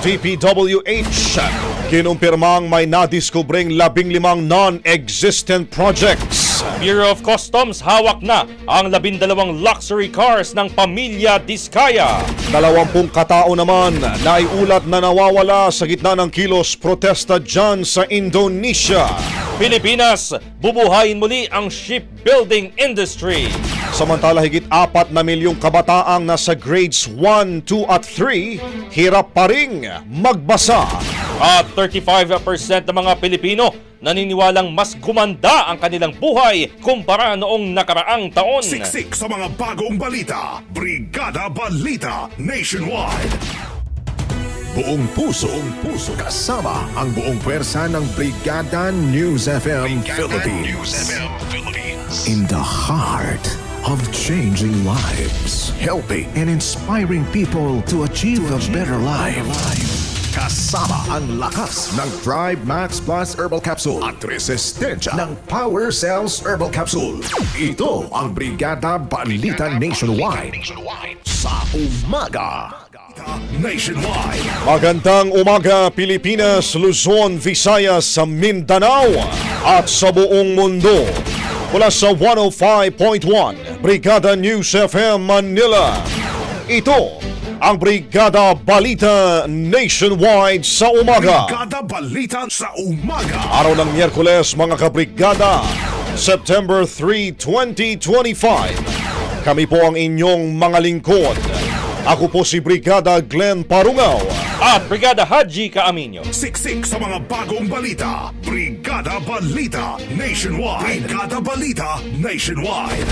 DPWH kinumpirmang may nadiskubring labing limang non-existent projects. Bureau of Customs hawak na ang labindalawang luxury cars ng pamilya Diskaya. Dalawampung katao naman na iulat na nawawala sa gitna ng kilos protesta dyan sa Indonesia. Pilipinas, bubuhayin muli ang shipbuilding industry. Samantala higit apat na milyong kabataang nasa grades 1, 2 at 3 hirap pa ring magbasa. At 35% ng mga Pilipino naniniwalang mas gumanda ang kanilang buhay kumpara noong nakaraang taon. Siksik sa mga bagong balita. Brigada Balita Nationwide. Buong puso, buong puso kasama ang buong pwersa ng Brigada News FM Philippines. In the heart of changing lives, helping and inspiring people to achieve a better life. Kasama ang lakas ng Drive Max Plus Herbal Capsule at resistensya ng Power Cells Herbal Capsule. Ito ang Brigada Balita Nationwide sa umaga. Nationwide. Magandang umaga Pilipinas, Luzon, Visayas, sa Mindanao at sa buong mundo. Mula sa 105.1 Brigada News FM Manila. Ito ang Brigada Balita Nationwide sa umaga. Brigada Balita sa umaga. Araw ng Miyerkules mga kabrigada, September 3, 2025. Kami po ang inyong mga lingkod. Ako po si Brigada Glenn Parungaw. At Brigada Haji Kaaminyo. Siksik sa mga bagong balita. Brigada Balita Nationwide. Brigada Balita Nationwide.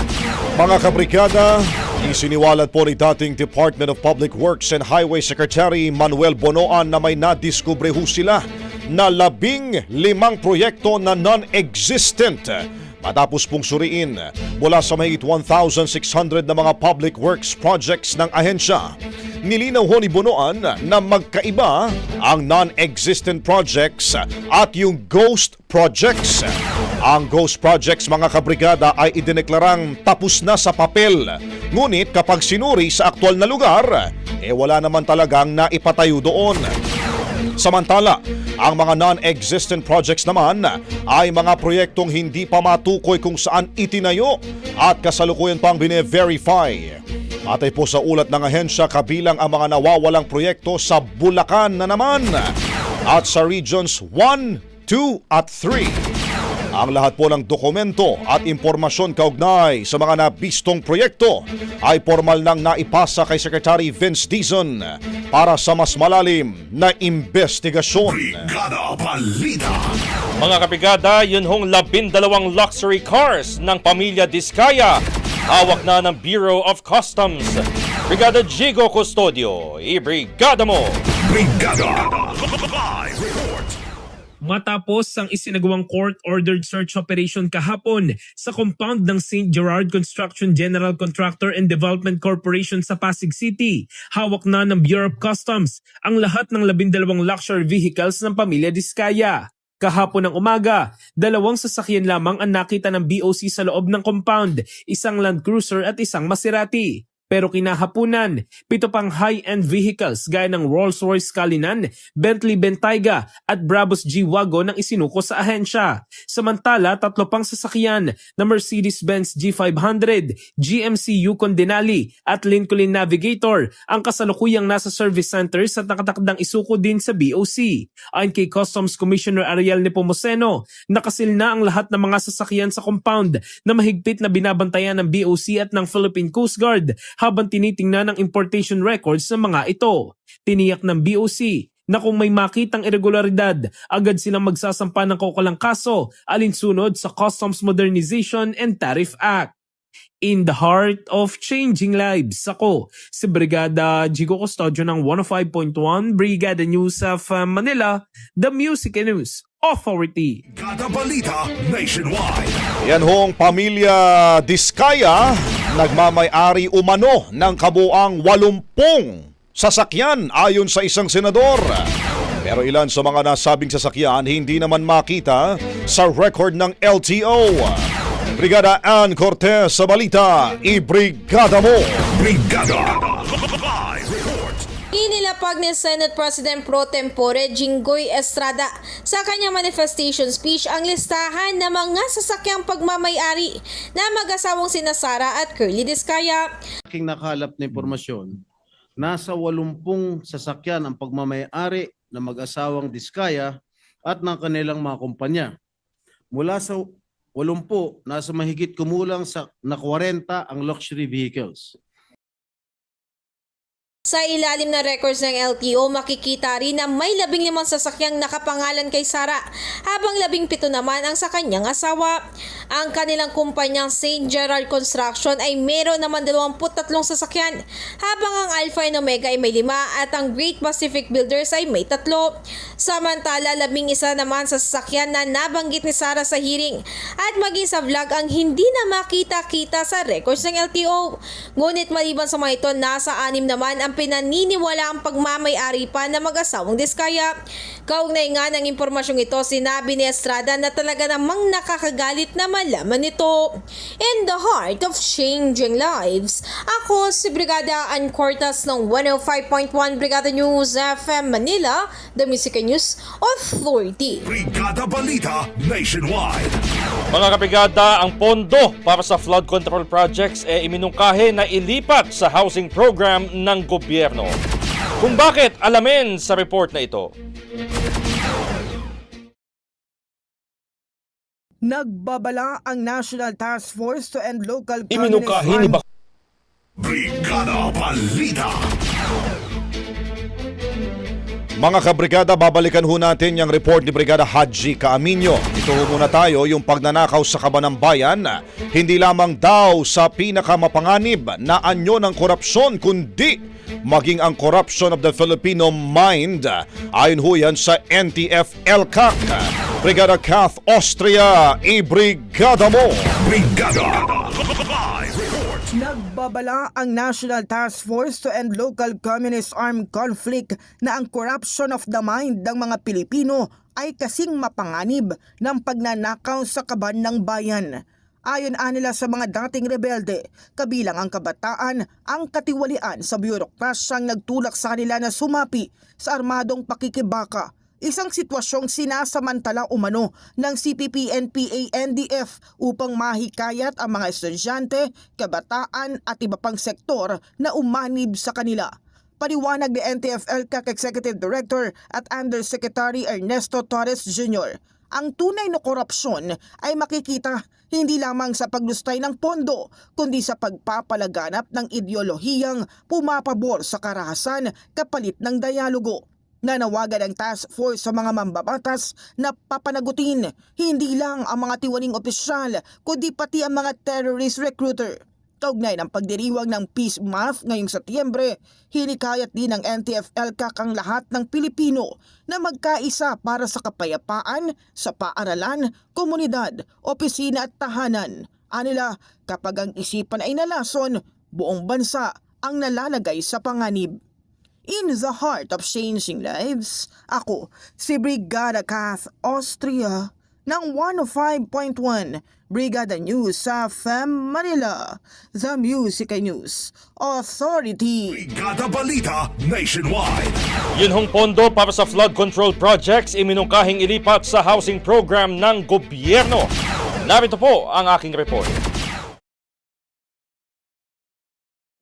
Mga kabrigada, isiniwalat po ni dating Department of Public Works and Highway Secretary Manuel Bonoan na may nadiskubre ho sila na labing limang proyekto na non-existent matapos pong suriin mula sa mahigit 1,600 na mga public works projects ng ahensya. Nilinaw ho ni Bonoan na magkaiba ang non-existent projects at yung ghost projects. Ang ghost projects mga kabrigada ay idineklarang tapos na sa papel. Ngunit kapag sinuri sa aktual na lugar, eh wala naman talagang naipatayo doon. Samantala, Ang mga non-existent projects naman ay mga proyektong hindi pa matukoy kung saan itinayo at kasalukuyan pang bine-verify. Atay po sa ulat ng ahensya kabilang ang mga nawawalang proyekto sa Bulacan na naman at sa Regions 1, 2 at 3. Ang lahat po ng dokumento at impormasyon kaugnay sa mga nabistong proyekto ay formal nang naipasa kay Secretary Vince Dizon para sa mas malalim na investigasyon. Brigada Balita. Mga kapigada, yun hong labindalawang luxury cars ng pamilya Diskaya. Hawak na ng Bureau of Customs. Brigada Jigo Custodio, i-brigada mo! Brigada. Live report. Matapos ang isinagawang court-ordered search operation kahapon sa compound ng St. Gerard Construction General Contractor and Development Corporation sa Pasig City, hawak na ng Bureau of Customs ang lahat ng labindalawang luxury vehicles ng pamilya Diskaya. Kahapon ng umaga, dalawang sasakyan lamang ang nakita ng BOC sa loob ng compound, isang Land Cruiser at isang Maserati. Pero kinahapunan, pito pang high-end vehicles gaya ng Rolls-Royce Cullinan, Bentley Bentayga at Brabus G-Wagon ang isinuko sa ahensya. Samantala, tatlo pang sasakyan na Mercedes-Benz G500, GMC Yukon Denali at Lincoln Navigator ang kasalukuyang nasa service centers at nakatakdang isuko din sa BOC. Ayon kay Customs Commissioner Ariel Nepomuceno, nakasil na ang lahat ng mga sasakyan sa compound na mahigpit na binabantayan ng BOC at ng Philippine Coast Guard habang tinitingnan ang importation records ng mga ito. Tiniyak ng BOC na kung may makitang irregularidad, agad silang magsasampa ng kaukulang kaso alinsunod sa Customs Modernization and Tariff Act. In the heart of changing lives, ako si Brigada Jigo Custodio ng 105.1 Brigada News of uh, Manila, the Music and News Authority. Brigada Balita Nationwide. Yan hong pamilya Diskaya, nagmamay-ari umano ng kabuang 80 sasakyan ayon sa isang senador. Pero ilan sa mga nasabing sasakyan hindi naman makita sa record ng LTO. Brigada Ann Cortez sa balita, i-brigada mo! Brigada. Inilapag ni Senate President Pro Tempore Jinggoy Estrada sa kanyang manifestation speech ang listahan ng mga sasakyang pagmamayari na mag-asawang sina Sara at Curly Discaya. aking nakalap na impormasyon, nasa 80 sasakyan ang pagmamayari ng mag-asawang Diskaya at ng kanilang mga kumpanya. Mula sa 80, nasa mahigit kumulang sa na 40 ang luxury vehicles. Sa ilalim ng records ng LTO, makikita rin na may labing limang sasakyang nakapangalan kay Sara, habang labing pito naman ang sa kanyang asawa. Ang kanilang kumpanyang St. Gerard Construction ay meron naman 23 sasakyan, habang ang Alpha and Omega ay may lima at ang Great Pacific Builders ay may tatlo. Samantala, labing isa naman sa sasakyan na nabanggit ni Sara sa hearing at maging sa vlog ang hindi na makita-kita sa records ng LTO. Ngunit maliban sa mga ito, nasa anim naman ang pinaniniwala ang pagmamayari pa na mag-asawang diskaya. Kaugnay nga ng impormasyong ito, sinabi ni Estrada na talaga namang nakakagalit na malaman ito. In the heart of changing lives, ako si Brigada Ann Cortas ng 105.1 Brigada News FM Manila, The Music and News Authority. Brigada Balita Nationwide. Mga kapigada, ang pondo para sa flood control projects e iminungkahe na ilipat sa housing program ng gobyerno. Kung bakit, alamin sa report na ito. Nagbabala ang National Task Force to End Local Iminungkahe ni Bak- Brigada Balita. Mga kabrigada, babalikan ho natin yung report ni Brigada Haji Kaaminyo. Ito ho muna tayo, yung pagnanakaw sa kabanang bayan, hindi lamang daw sa pinakamapanganib na anyo ng korupsyon, kundi maging ang corruption of the Filipino mind. Ayon ho yan sa NTF-ELCAC. Brigada Kath Austria, i-brigada mo! Brigada. Live report. Nagbabala ang National Task Force to End Local Communist Armed Conflict na ang corruption of the mind ng mga Pilipino ay kasing mapanganib ng pagnanakaw sa kaban ng bayan. Ayon anila sa mga dating rebelde, kabilang ang kabataan, ang katiwalian sa bureaucrasyang nagtulak sa kanila na sumapi sa armadong pakikibaka isang sitwasyong sinasamantala umano ng CPP-NPA-NDF upang mahikayat ang mga estudyante, kabataan at iba pang sektor na umanib sa kanila. Paliwanag ni NTFL CAC Executive Director at Undersecretary Ernesto Torres Jr. Ang tunay na korupsyon ay makikita hindi lamang sa paglustay ng pondo, kundi sa pagpapalaganap ng ideolohiyang pumapabor sa karahasan kapalit ng dialogo. Nanawagan ang task force sa mga mambabatas na papanagutin hindi lang ang mga tiwaning opisyal kundi pati ang mga terrorist recruiter. Kaugnay ng pagdiriwang ng Peace Month ngayong Setyembre, hinikayat din ng NTFL kakang lahat ng Pilipino na magkaisa para sa kapayapaan sa paaralan, komunidad, opisina at tahanan. Anila, kapag ang isipan ay nalason, buong bansa ang nalalagay sa panganib. In the heart of changing lives, ako si Brigada Kath Austria ng 105.1 Brigada News sa FEM Manila, The Music News Authority. Brigada Balita Nationwide. Yun hong pondo para sa flood control projects iminungkahing ilipat sa housing program ng gobyerno. Narito po ang aking report.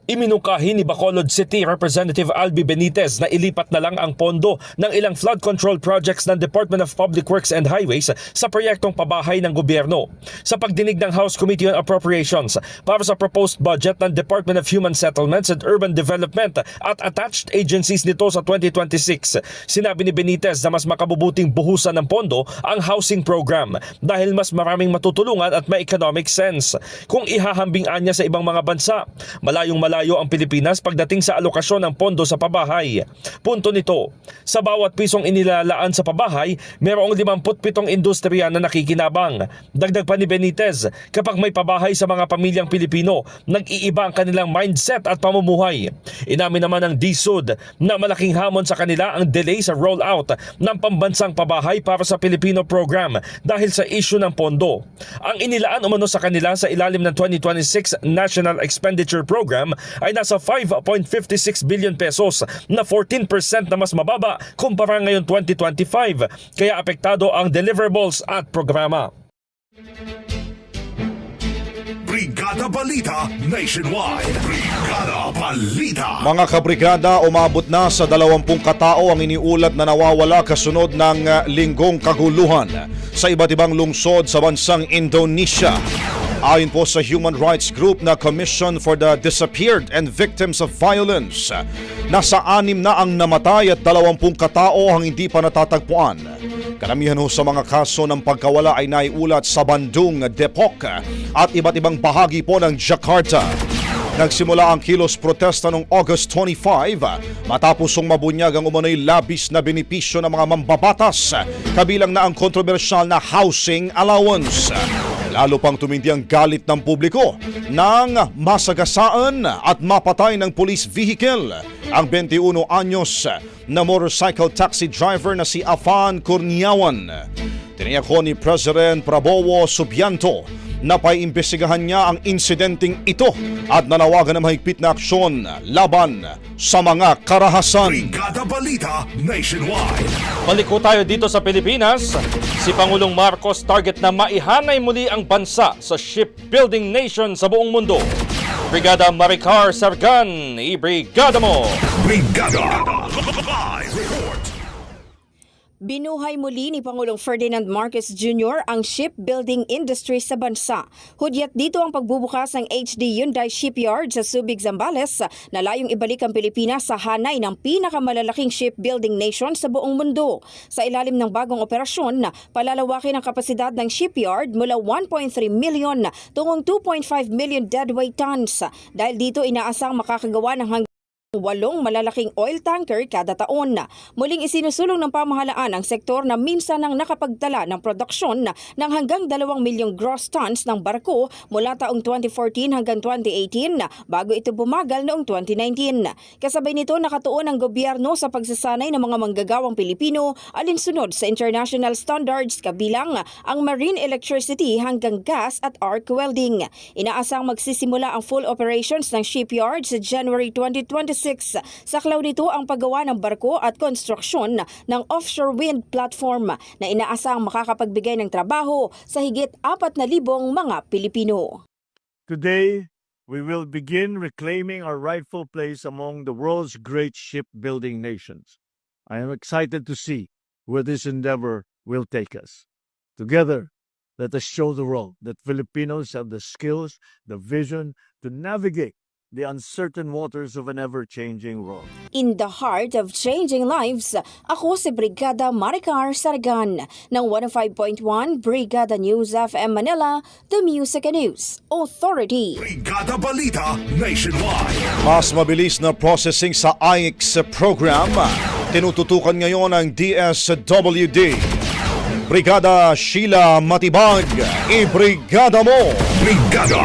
Iminungkahi ni Bacolod City Representative Albi Benitez na ilipat na lang ang pondo ng ilang flood control projects ng Department of Public Works and Highways sa proyektong pabahay ng gobyerno. Sa pagdinig ng House Committee on Appropriations para sa proposed budget ng Department of Human Settlements and Urban Development at attached agencies nito sa 2026, sinabi ni Benitez na mas makabubuting buhusan ng pondo ang housing program dahil mas maraming matutulungan at may economic sense. Kung ihahambing anya sa ibang mga bansa, malayong malayo ang Pilipinas pagdating sa alokasyon ng pondo sa pabahay. Punto nito, sa bawat pisong inilalaan sa pabahay, mayroong 57 industriya na nakikinabang. Dagdag pa ni Benitez, kapag may pabahay sa mga pamilyang Pilipino, nag-iiba ang kanilang mindset at pamumuhay. Inamin naman ng DSUD na malaking hamon sa kanila ang delay sa rollout ng pambansang pabahay para sa Filipino program dahil sa issue ng pondo. Ang inilaan umano sa kanila sa ilalim ng 2026 National Expenditure Program ay nasa 5.56 billion pesos na 14% na mas mababa kumpara ngayon 2025 kaya apektado ang deliverables at programa. Balita Nationwide. Brigada Balita. Mga kabrigada, umabot na sa 20 katao ang iniulat na nawawala kasunod ng uh, linggong kaguluhan sa iba't ibang lungsod sa bansang Indonesia. Ayon po sa human rights group na Commission for the Disappeared and Victims of Violence, nasa anim na ang namatay at 20 katao ang hindi pa natatagpuan. Karamihan ho sa mga kaso ng pagkawala ay naiulat sa Bandung, Depok at iba't ibang bahagi po ng Jakarta. Nagsimula ang kilos protesta noong August 25 matapos ang mabunyag ang umano'y labis na benepisyo ng mga mambabatas kabilang na ang kontrobersyal na housing allowance. Lalo pang tumindi ang galit ng publiko nang masagasaan at mapatay ng police vehicle ang 21 anyos na motorcycle taxi driver na si Afan Kurniawan. Tiniyak ni President Prabowo Subianto na paiimbestigahan niya ang insidenteng ito at nanawagan ng mahigpit na aksyon laban sa mga karahasan. Brigada Balita Nationwide. Balik ko tayo dito sa Pilipinas. Si Pangulong Marcos target na maihanay muli ang bansa sa shipbuilding nation sa buong mundo. Brigada Maricar Sargan, i-brigada mo! Brigada Live. Binuhay muli ni Pangulong Ferdinand Marcos Jr. ang shipbuilding industry sa bansa. Hudyat dito ang pagbubukas ng HD Hyundai Shipyard sa Subic, Zambales na layong ibalik ang Pilipinas sa hanay ng pinakamalalaking shipbuilding nation sa buong mundo. Sa ilalim ng bagong operasyon, palalawakin ang kapasidad ng shipyard mula 1.3 million tungong 2.5 million deadweight tons. Dahil dito inaasang makakagawa ng hanggang walong malalaking oil tanker kada taon. Muling isinusulong ng pamahalaan ang sektor na minsan ang nakapagtala ng produksyon ng hanggang 2 milyong gross tons ng barko mula taong 2014 hanggang 2018 bago ito bumagal noong 2019. Kasabay nito nakatuon ang gobyerno sa pagsasanay ng mga manggagawang Pilipino alinsunod sa international standards kabilang ang marine electricity hanggang gas at arc welding. Inaasang magsisimula ang full operations ng shipyard sa January 2026 2026. Saklaw nito ang paggawa ng barko at konstruksyon ng offshore wind platform na inaasang makakapagbigay ng trabaho sa higit 4,000 mga Pilipino. Today, we will begin reclaiming our rightful place among the world's great shipbuilding nations. I am excited to see where this endeavor will take us. Together, let us show the world that Filipinos have the skills, the vision to navigate the uncertain waters of an ever-changing world. In the heart of changing lives, ako si Brigada Maricar Sargan ng 105.1 Brigada News FM Manila, The Music and News Authority. Brigada Balita Nationwide. Mas mabilis na processing sa IX program, tinututukan ngayon ng DSWD. Brigada Sheila Matibag, i-brigada mo! Brigada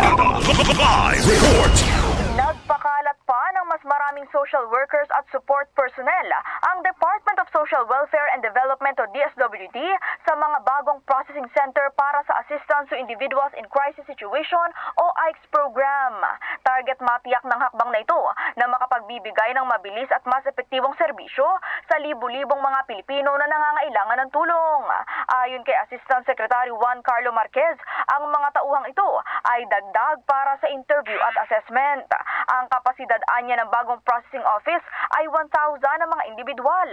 Live Report. Social workers at support personnel. Ang Department Social Welfare and Development o DSWD sa mga bagong processing center para sa assistance to individuals in crisis situation o AICS program. Target matiyak ng hakbang na ito na makapagbibigay ng mabilis at mas epektibong serbisyo sa libu-libong mga Pilipino na nangangailangan ng tulong. Ayon kay Assistant Secretary Juan Carlo Marquez, ang mga tauhang ito ay dagdag para sa interview at assessment. Ang kapasidad anya ng bagong processing office ay 1,000 na mga individual.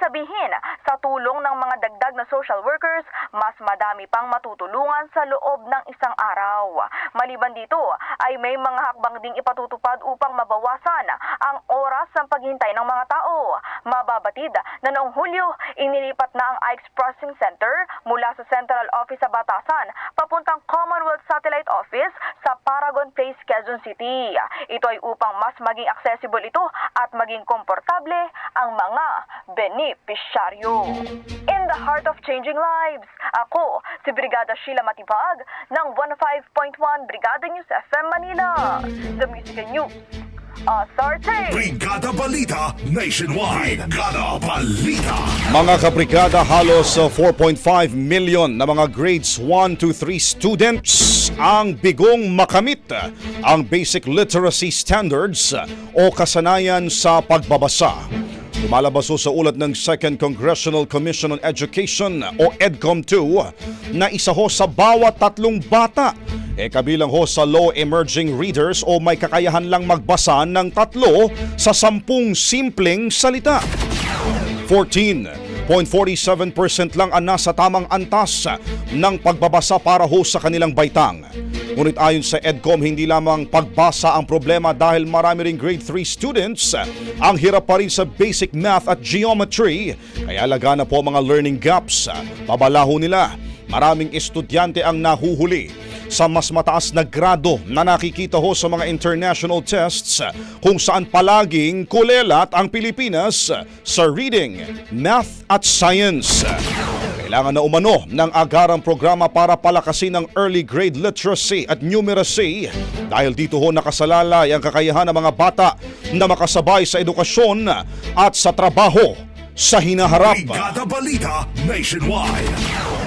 Sabihin, sa tulong ng mga dagdag na social workers, mas madami pang matutulungan sa loob ng isang araw. Maliban dito, ay may mga hakbang ding ipatutupad upang mabawasan ang oras ng paghintay ng mga tao. Mababatid na noong Hulyo, inilipat na ang ICE Processing Center mula sa Central Office sa Batasan papuntang Commonwealth Satellite Office sa Paragon Place, Quezon City. Ito ay upang mas maging accessible ito at maging komportable ang mga benepisyaryo. In the heart of changing lives, ako si Brigada Sheila Matibag ng 105.1 Brigada News FM Manila. The Music and News Authority. Brigada Balita Nationwide. Brigada Balita. Mga kabrigada, halos uh, 4.5 million na mga grades 1 to 3 students ang bigong makamit ang basic literacy standards o kasanayan sa pagbabasa. Lumalabas sa ulat ng Second Congressional Commission on Education o EDCOM 2 na isa ho sa bawat tatlong bata e kabilang ho sa low emerging readers o may kakayahan lang magbasa ng tatlo sa sampung simpleng salita. 14.47% lang ang nasa tamang antas ng pagbabasa para ho sa kanilang baitang. Ngunit ayon sa EDCOM, hindi lamang pagbasa ang problema dahil marami ring grade 3 students ang hirap pa rin sa basic math at geometry. Kaya laga na po mga learning gaps. Pabalaho nila. Maraming estudyante ang nahuhuli sa mas mataas na grado na nakikita ho sa mga international tests kung saan palaging kulelat ang Pilipinas sa reading, math at science. Kailangan na umano ng agarang programa para palakasin ang early grade literacy at numeracy dahil dito ho nakasalalay ang kakayahan ng mga bata na makasabay sa edukasyon at sa trabaho sa hinaharap. Balita Nationwide.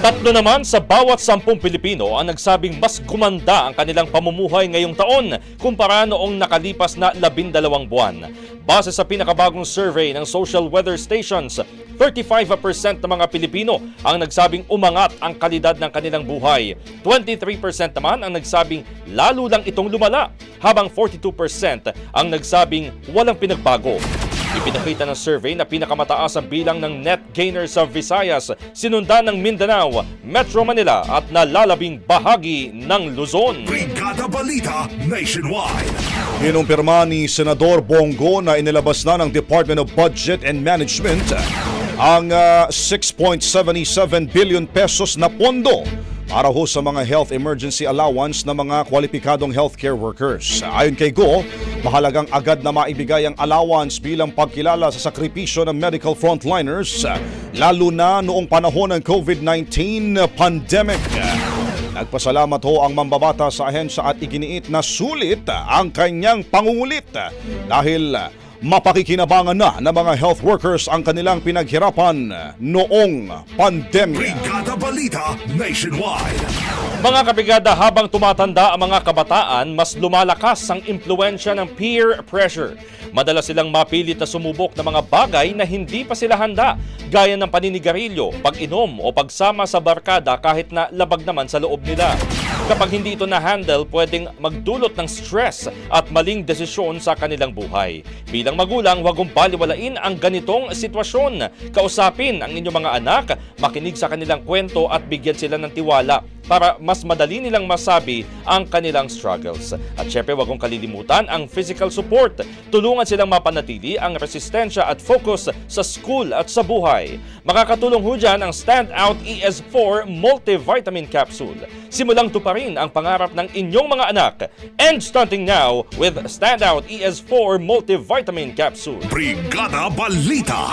Tatlo naman sa bawat sampung Pilipino ang nagsabing mas gumanda ang kanilang pamumuhay ngayong taon kumpara noong nakalipas na labindalawang buwan. Base sa pinakabagong survey ng Social Weather Stations, 35% ng mga Pilipino ang nagsabing umangat ang kalidad ng kanilang buhay. 23% naman ang nagsabing lalo lang itong lumala, habang 42% ang nagsabing walang pinagbago. Ipinakita ng survey na pinakamataas ang bilang ng net gainers sa Visayas, sinundan ng Mindanao, Metro Manila at nalalabing bahagi ng Luzon. Brigada Balita Nationwide. Inumpirma ni Senador Bongo na inilabas na ng Department of Budget and Management ang ah, 6.77 billion pesos na pondo para ho sa mga health emergency allowance ng mga kwalipikadong healthcare workers. Ayon kay Go, mahalagang agad na maibigay ang allowance bilang pagkilala sa sakripisyo ng medical frontliners lalo na noong panahon ng COVID-19 pandemic. Nagpasalamat ho ang mambabata sa ahensya at iginiit na sulit ang kanyang pangungulit dahil Mapakikinabangan na ng mga health workers ang kanilang pinaghirapan noong pandemya. Brigada Balita Nationwide. Mga kabrigada, habang tumatanda ang mga kabataan, mas lumalakas ang impluensya ng peer pressure. Madalas silang mapilit na sumubok ng mga bagay na hindi pa sila handa, gaya ng paninigarilyo, pag-inom o pagsama sa barkada kahit na labag naman sa loob nila. Kapag hindi ito na-handle, pwedeng magdulot ng stress at maling desisyon sa kanilang buhay. Bilang magulang, huwag mong baliwalain ang ganitong sitwasyon. Kausapin ang inyong mga anak, makinig sa kanilang kwento at bigyan sila ng tiwala para mas madali nilang masabi ang kanilang struggles. At syempre, huwag mong kalilimutan ang physical support. Tulungan silang mapanatili ang resistensya at focus sa school at sa buhay. Makakatulong ho dyan ang Standout ES4 Multivitamin Capsule. Simulang tuparin ang pangarap ng inyong mga anak. End stunting now with Standout ES4 Multivitamin Capsule. Brigada Balita.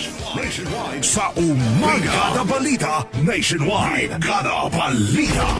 Nationwide sa umaga. Brigada Balita Nationwide. Brigada Balita.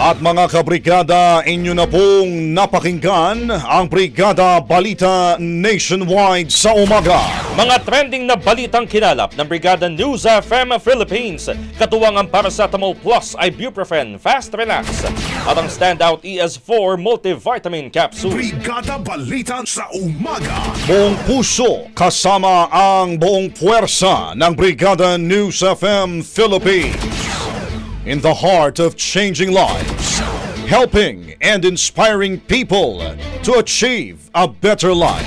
At mga kabrigada, inyo na pong napakinggan ang Brigada Balita Nationwide sa umaga. Mga trending na balitang kinalap ng Brigada News FM Philippines. Katuwang ang Paracetamol Plus Ibuprofen Fast Relax at ang Standout ES4 Multivitamin Capsule. Brigada Balita sa umaga. Buong puso kasama ang buong puwersa ng Brigada News FM Philippines. In the heart of changing lives, helping and inspiring people to achieve a better life.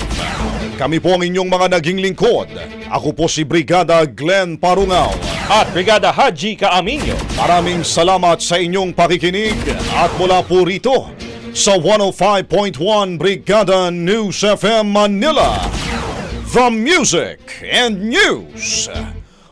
Kami po ang inyong mga naging lingkod. Ako po si Brigada Glenn Parungaw. At Brigada Haji Kaaminyo. Maraming salamat sa inyong pakikinig at mula po rito sa 105.1 Brigada News FM Manila. The Music and News